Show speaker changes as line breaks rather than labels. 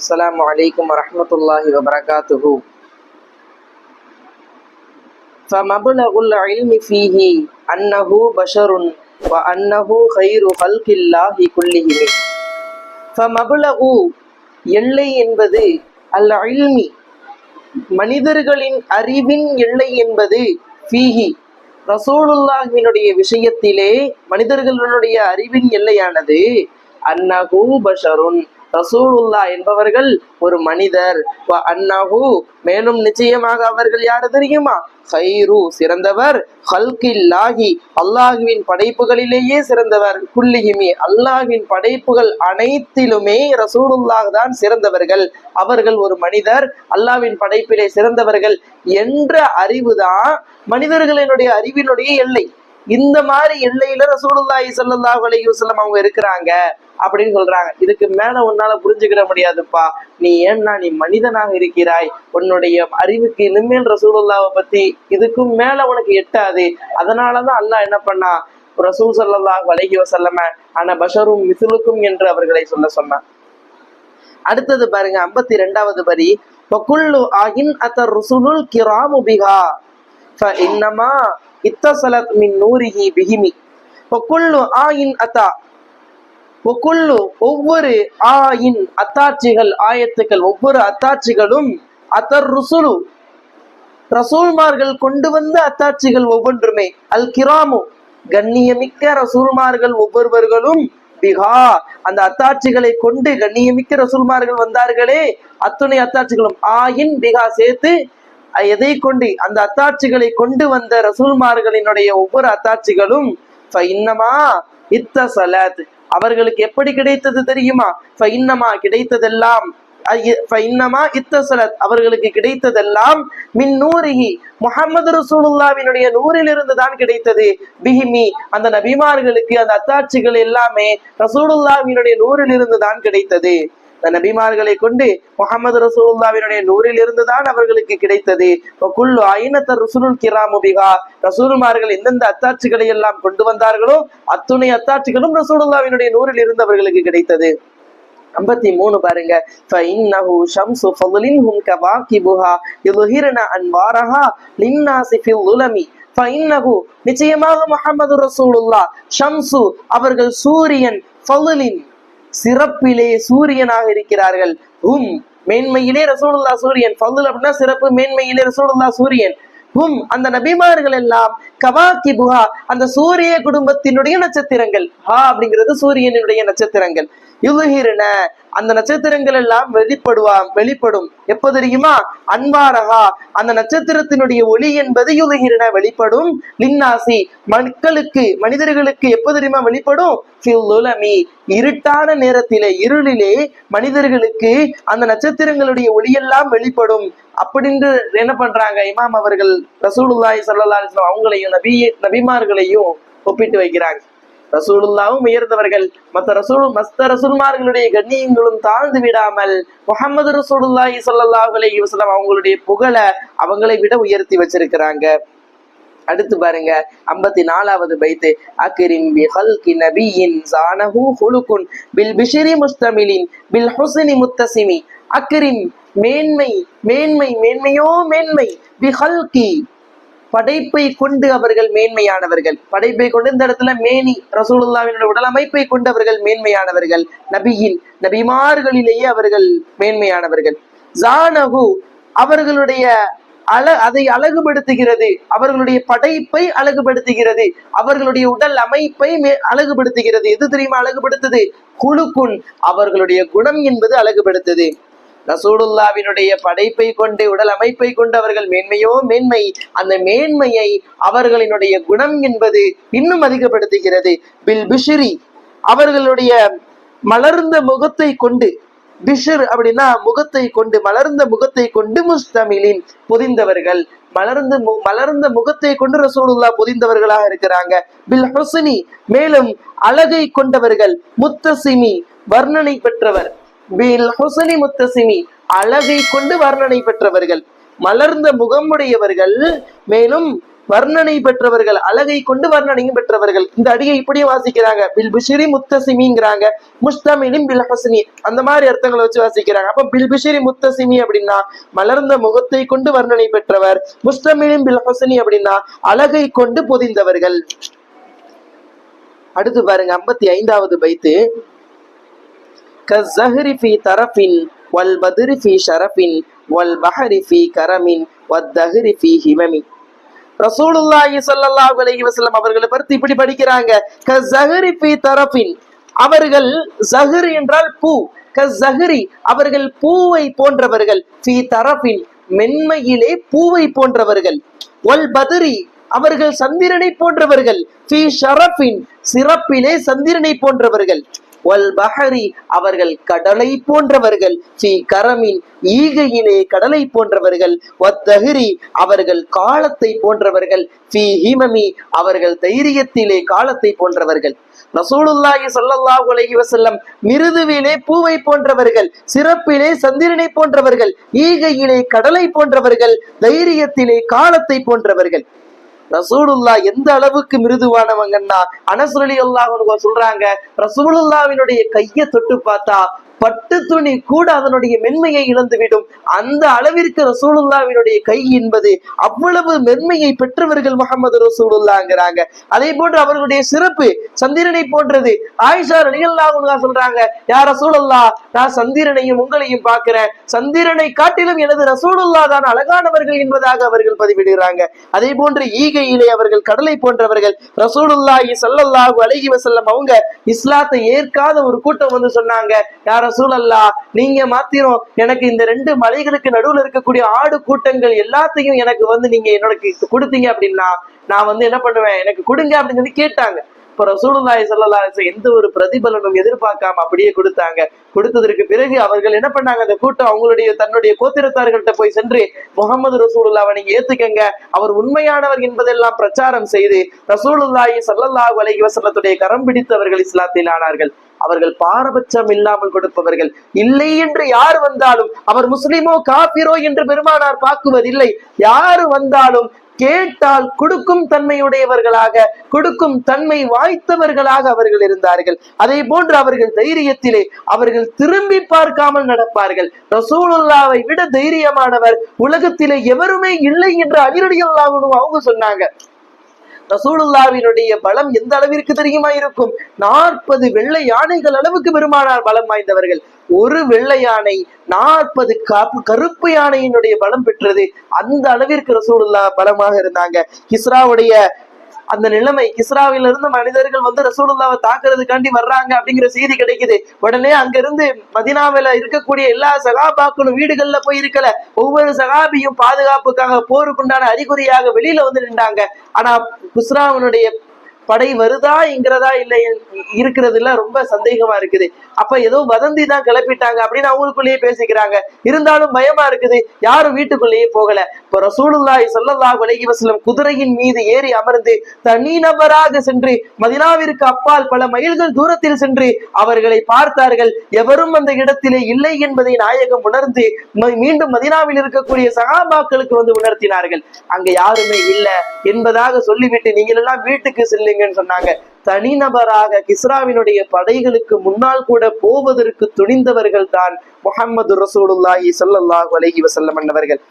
السلام عليكم ورحمة الله وبركاته فمبلغ العلم فيه أنه بشر وأنه خير خلق الله كلهم فمبلغ எல்லை என்பது அல் இல்மி மனிதர்களின் அறிவின் எல்லை என்பது ஃபீஹி ரசூலுல்லாஹினுடைய விஷயத்திலே மனிதர்களுடைய அறிவின் எல்லையானது அன்னஹு பஷருன் ரசூலுல்லா என்பவர்கள் ஒரு மனிதர். அன்னஹு மேலும் நிச்சயமாக அவர்கள் யாரு தெரியுமா? ஹைரு சிறந்தவர். ஹல்கில்லாஹி அல்லாஹுவின் படைப்புகளிலேயே சிறந்தவர். குல்லியுமே அல்லாஹுவின் படைப்புகள் அனைத்திலுமே ரசூலுல்லாஹ் தான் சிறந்தவர்கள். அவர்கள் ஒரு மனிதர் அல்லாஹ்வின் படைப்பிலே சிறந்தவர்கள் என்ற அறிவுதான் மனிதர்களினுடைய அறிவினுடைய எல்லை. இந்த மாதிரி எல்லையில ரசூலுல்லாஹி சல்லாஹ் அலைஹி வசல்லம் அவங்க இருக்கிறாங்க அப்படின்னு சொல்றாங்க. இதுக்கு மேல உன்னால புரிஞ்சுக்கிட முடியாதுப்பா. நீ ஏன்னா நீ மனிதனாக இருக்கிறாய். உன்னுடைய அறிவுக்கு இனிமேல் ரசூலுல்லாவை பத்தி இதுக்கும் மேல உனக்கு எட்டாது. அதனாலதான் அல்லாஹ் என்ன பண்ணா? ரசூல் சல்லாஹ் அலைஹி வசல்லம ஆனா பஷரும் மிசுலுக்கும் என்று அவர்களை சொல்ல சொன்னான். அடுத்தது பாருங்க ஐம்பத்தி ரெண்டாவது வரி பகுல்லு ஆகின் அத்த ருசுலுல் கிராமுபிகா ஃப இத்தசலத் மின் நூரிஹி பிகிமி ஒக்குள்ளு ஆயின் அத்தா ஒக்குள்ளு ஒவ்வொரு ஆயின் அத்தாட்சிகள் ஆயத்துக்கள் ஒவ்வொரு அத்தாட்சிகளும் அத்தர் ருசுலு ரசூல்மார்கள் கொண்டு வந்த அத்தாட்சிகள் ஒவ்வொன்றுமே. அல் கிராமு கண்ணியமிக்க ரசூல்மார்கள் ஒவ்வொருவர்களும் பிகா அந்த அத்தாட்சிகளை கொண்டு கண்ணியமிக்க ரசூல்மார்கள் வந்தார்களே. அத்துணை அத்தாட்சிகளும் ஆயின் பிகா சேர்த்து எதை கொண்டு அந்த அத்தாட்சிகளை கொண்டு வந்த ரசூல்மார்களினுடைய ஒவ்வொரு அத்தாட்சிகளும் ஃபைன்னமா இத்தசலத் அவர்களுக்கு எப்படி கிடைத்தது தெரியுமா? ஃபைன்னமா கிடைத்ததெல்லாம் அஹ் இத்த இத்தசலத் அவர்களுக்கு கிடைத்ததெல்லாம் மின் நூரிஹி. முகமது ரசூலுல்லாவினுடைய நூறிலிருந்து தான் கிடைத்தது. பிஹிமி அந்த நபிமார்களுக்கு அந்த அத்தாட்சிகள் எல்லாமே ரசூலுல்லாவினுடைய நூறிலிருந்து தான் கிடைத்தது. நபிமார்களை கொண்டு முகமது ரசூலுல்லாவினுடைய நூறில் இருந்துதான் அவர்களுக்கு கிடைத்தது குல்லு ஐநத்த ரசூலுல் கிராமு பிகா ரசூலுமார்கள் எந்தெந்த அத்தாட்சிகளை எல்லாம் கொண்டு வந்தார்களோ அத்துணை அத்தாட்சிகளும் ரசூலுல்லாவினுடைய நூறில் இருந்து அவர்களுக்கு கிடைத்தது ஐம்பத்தி மூணு பாருங்க فإنه شمس فضلهم كواكبها يظهرن أنوارها للناس في الظلم فإنه நிச்சயமாக முஹம்மது ரசூலுல்லா ஷம்சு அவர்கள் சூரியன் ஃபலுலின் சிறப்பிலே சூரியனாக இருக்கிறார்கள். ஹும் மேன்மையிலே ரசூலுல்லா சூரியன். ஃபதுல் அப்படின்னா சிறப்பு மேன்மையிலே ரசூலுல்லா சூரியன். ஹும் அந்த நபிமார்கள் எல்லாம் கவாக்கி புகா அந்த சூரிய குடும்பத்தினுடைய நட்சத்திரங்கள். ஹா அப்படிங்கிறது சூரியனுடைய நட்சத்திரங்கள். யுகுகிருன அந்த நட்சத்திரங்கள் எல்லாம் வெளிப்படுவா வெளிப்படும். எப்போ தெரியுமா? அன்பாரகா அந்த நட்சத்திரத்தினுடைய ஒளி என்பது யுகுகிருன வெளிப்படும் லின்னாசி மக்களுக்கு மனிதர்களுக்கு எப்போ தெரியுமா வெளிப்படும்? இருட்டான நேரத்திலே இருளிலே மனிதர்களுக்கு அந்த நட்சத்திரங்களுடைய ஒளியெல்லாம் வெளிப்படும். அப்படின்னு என்ன பண்றாங்க? இமாம் அவர்கள் ரசூலுல்லாய் சல்லா அவங்களையும் நபி நபிமார்களையும் ஒப்பிட்டு வைக்கிறாங்க. ரசூலுல்லாவும் உயர்ந்தவர்கள். மற்ற ரசூல் மஸ்த ரசூல்மார்களுடைய கண்ணியங்களும் தாழ்ந்து விடாமல் முகமது ரசூலுல்லாஹி ஸல்லல்லாஹு அலைஹி அவங்களுடைய புகழை அவங்களை விட உயர்த்தி வச்சிருக்கிறாங்க. அடுத்து பாருங்க ஐம்பத்தி நாலாவது பைத்து. அக்ரிம் பி ஹல்கி நபியின் சானஹு ஹுலுகுன் பில் பிஷிரி முஸ்தமிலின் பில் ஹுசினி முத்தசிமி. அக்ரிம் மேன்மை மேன்மை மேன்மையோ மேன்மை. பி ஹல்கி படைப்பை கொண்டு அவர்கள் மேன்மையானவர்கள். படைப்பை கொண்டு இந்த இடத்துல மேனி ரசூலுல்லாவினுடைய உடல் அமைப்பை கொண்டு அவர்கள் மேன்மையானவர்கள். நபியின் நபிமார்களிலேயே அவர்கள் மேன்மையானவர்கள். ஜானகு அவர்களுடைய அழ அதை அழகுபடுத்துகிறது. அவர்களுடைய படைப்பை அழகுபடுத்துகிறது. அவர்களுடைய உடல் அமைப்பை மே- அழகுபடுத்துகிறது. எது தெரியுமா அழகுபடுத்துது? குழுக்குன் அவர்களுடைய குணம் என்பது அழகுபடுத்துது. ரசூலுல்லாவினுடைய படைப்பை கொண்டு உடல் அமைப்பை கொண்டு அவர்கள் மேன்மையோ மேன்மை அந்த மேன்மையை அவர்களினுடைய குணம் என்பது இன்னும் அதிகப்படுத்துகிறது. பில் பிஷிரி அவர்களுடைய மலர்ந்த முகத்தை கொண்டு பிஷர் அப்படின்னா முகத்தை கொண்டு மலர்ந்த முகத்தை கொண்டு முஸ்தமிலின் பொதிந்தவர்கள். மலர்ந்த மு- மலர்ந்த முகத்தை கொண்டு ரசூலுல்லா பொதிந்தவர்களாக இருக்கிறாங்க. பில் ஹுஸ்னி மேலும் அழகை கொண்டவர்கள். முத்தசிமி வர்ணனை பெற்றவர். பில் ஹுசனி முத்தசிமி அழகை கொண்டு வர்ணனை பெற்றவர்கள். மலர்ந்த முகமுடையவர்கள் மேலும் வர்ணனை பெற்றவர்கள் அழகை கொண்டு வர்ணனையும் பெற்றவர்கள். இந்த அடியை இப்படியே வாசிக்கிறாங்க. பில் பிஷிரி முத்தசிமிங்கிறாங்க முஸ்தமினின் பில் ஹசனி அந்த மாதிரி அர்த்தங்களை வச்சு வாசிக்கிறாங்க. அப்ப பில் பிஷிரி முத்தசிமி அப்படின்னா மலர்ந்த முகத்தை கொண்டு வர்ணனை பெற்றவர். முஸ்தமினின் பில் ஹசனி அப்படின்னா அழகை கொண்டு பொதிந்தவர்கள். அடுத்து பாருங்க ஐம்பத்தி ஐந்தாவது பைத்து. கஹரி ஃபி தரஃபின் வல் பதுரி ஃபி ஷரஃபின் வல் பஹரி ஃபி கரமின் வத்தஹரி ஃபி ஹிமமி ரசூலுல்லாஹி ஸல்லல்லாஹு அலைஹி வஸல்லம் அவர்களை பற்றி இப்படி படிக்கிறாங்க கஹரி ஃபி தரஃபின் அவர்கள் ஜஹர் என்றால் பூ கஹரி அவர்கள் பூவை போன்றவர்கள் ஃபி தரஃபின் மென்மையிலே பூவை போன்றவர்கள் வல் பதரி அவர்கள் சந்திரனை போன்றவர்கள் ஃபி ஷரஃபின் சிறப்பிலே சந்திரனை போன்றவர்கள் வல் பஹரி அவர்கள் கடலை போன்றவர்கள். ஃபி கரமின் ஈகையிலே கடலை போன்றவர்கள். வத்தஹிரி அவர்கள் காலத்தை போன்றவர்கள். ஃபி ஹிமமி அவர்கள் தைரியத்திலே காலத்தை போன்றவர்கள். ரசூலுல்லாஹி சல்லல்லாஹு அலைஹி வஸல்லம் மிருதுவிலே பூவை போன்றவர்கள் சிறப்பிலே சந்திரனை போன்றவர்கள் ஈகையிலே கடலை போன்றவர்கள் தைரியத்திலே காலத்தை போன்றவர்கள். ரசூலுல்லா எந்த அளவுக்கு மிருதுவானவங்கன்னா அனசுரலி அல்லாஹ் சொல்றாங்க ரசூலுல்லாவினுடைய கையை தொட்டு பார்த்தா பட்டு துணி கூட அதனுடைய மென்மையை இழந்துவிடும். அந்த அளவிற்கு ரசூலுல்லாவினுடைய கை என்பது அவ்வளவு மென்மையை பெற்றவர்கள் முகமது ரசூலுல்லாங்கிறாங்க. அதே போன்று அவர்களுடைய சிறப்பு சந்திரனை போன்றது. ஆயிஷா ரலியல்லாஹு சொல்றாங்க யார் ரசூலுல்லா நான் சந்திரனையும் உங்களையும் பார்க்கிறேன். சந்திரனை காட்டிலும் எனது ரசூலுல்லா தான் அழகானவர்கள் என்பதாக அவர்கள் பதிவிடுகிறாங்க. அதே போன்று ஈகையிலே அவர்கள் கடலை போன்றவர்கள் ரசூலுல்லாஹி ஸல்லல்லாஹு அழகி வசல்லம் அவங்க இஸ்லாத்தை ஏற்காத ஒரு கூட்டம் வந்து சொன்னாங்க. யார் ரசூலல்லா நீங்க மாத்திரம் எனக்கு இந்த ரெண்டு மலைகளுக்கு நடுவுல இருக்கக்கூடிய ஆடு கூட்டங்கள் எல்லாத்தையும் எனக்கு வந்து நீங்க என்னோட கொடுத்தீங்க அப்படின்னா நான் வந்து என்ன பண்ணுவேன்? எனக்கு கொடுங்க அப்படின்னு சொல்லி கேட்டாங்க. இப்ப ரசூலுல்லாய் ஸல்லல்லாஹு எந்த ஒரு பிரதிபலனும் எதிர்பார்க்காம அப்படியே கொடுத்தாங்க. கொடுத்ததற்கு பிறகு அவர்கள் என்ன பண்ணாங்க? அந்த கூட்டம் அவங்களுடைய தன்னுடைய கோத்திரத்தார்கள்ட்ட போய் சென்று முகமது ரசூலுல்லாவை நீங்க ஏத்துக்கங்க அவர் உண்மையானவர் என்பதெல்லாம் பிரச்சாரம் செய்து ரசூலுல்லாஹி சல்லல்லா அலைஹி வஸல்லத்துடைய கரம் பிடித்தவர்கள் இஸ்லாத்தில் ஆனார்கள். அவர்கள் பாரபட்சம் இல்லாமல் கொடுப்பவர்கள் இல்லை என்று யார் வந்தாலும் அவர் முஸ்லிமோ காபிரோ என்று பெருமானார் பார்க்குவதில்லை. யாரு வந்தாலும் கேட்டால் கொடுக்கும் தன்மையுடையவர்களாக கொடுக்கும் தன்மை வாய்த்தவர்களாக அவர்கள் இருந்தார்கள். அதே போன்று அவர்கள் தைரியத்திலே அவர்கள் திரும்பி பார்க்காமல் நடப்பார்கள். ரசூலுல்லாவை விட தைரியமானவர் உலகத்திலே எவருமே இல்லை என்று அலிரடியல்லாகணும் அவங்க சொன்னாங்க. ரசூலுல்லாவினுடைய பலம் எந்த அளவிற்கு தெரியுமா இருக்கும்? நாற்பது வெள்ளை யானைகள் அளவுக்கு பெருமானார் பலம் வாய்ந்தவர்கள். ஒரு வெள்ளை யானை நாற்பது காப்பு கருப்பு யானையினுடைய பலம் பெற்றது. அந்த அளவிற்கு ரசூலுல்லா பலமாக இருந்தாங்க. இஸ்ராவுடைய அந்த நிலைமை கிஸ்ராவில இருந்து மனிதர்கள் வந்து ரசூலுல்லாவை தாக்குறதுக்காண்டி வர்றாங்க அப்படிங்கிற செய்தி கிடைக்குது. உடனே அங்க இருந்து மதினாவில இருக்கக்கூடிய எல்லா சகாபாக்களும் வீடுகள்ல போய் இருக்கல. ஒவ்வொரு சகாபியும் பாதுகாப்புக்காக போருக்குண்டான அறிகுறியாக வெளியில வந்து நின்றாங்க. ஆனா குஸ்ராவனுடைய படை வருதாங்கிறதா இல்லை இருக்கிறதுல ரொம்ப சந்தேகமா இருக்குது. அப்ப ஏதோ வதந்தி தான் கிளப்பிட்டாங்க அப்படின்னு அவங்களுக்குள்ளேயே பேசிக்கிறாங்க. இருந்தாலும் பயமா இருக்குது யாரும் வீட்டுக்குள்ளேயே போகல. இப்ப ரசூலுல்லாய் சொல்லல்லா அலைஹி வசலம் குதிரையின் மீது ஏறி அமர்ந்து தனி நபராக சென்று மதினாவிற்கு அப்பால் பல மைல்கள் தூரத்தில் சென்று அவர்களை பார்த்தார்கள். எவரும் அந்த இடத்திலே இல்லை என்பதை நாயகம் உணர்ந்து மீண்டும் மதினாவில் இருக்கக்கூடிய சகாபாக்களுக்கு வந்து உணர்த்தினார்கள். அங்க யாருமே இல்லை என்பதாக சொல்லிவிட்டு நீங்கள் எல்லாம் வீட்டுக்கு செல்லுங்கன்னு சொன்னாங்க. தனிநபராக கிஸ்ராவினுடைய படைகளுக்கு முன்னால் கூட போவதற்கு துணிந்தவர்கள் தான் முகமது ரசூலுல்லாஹி ஸல்லல்லாஹு அலஹி வசல்லம் அன்னவர்கள்.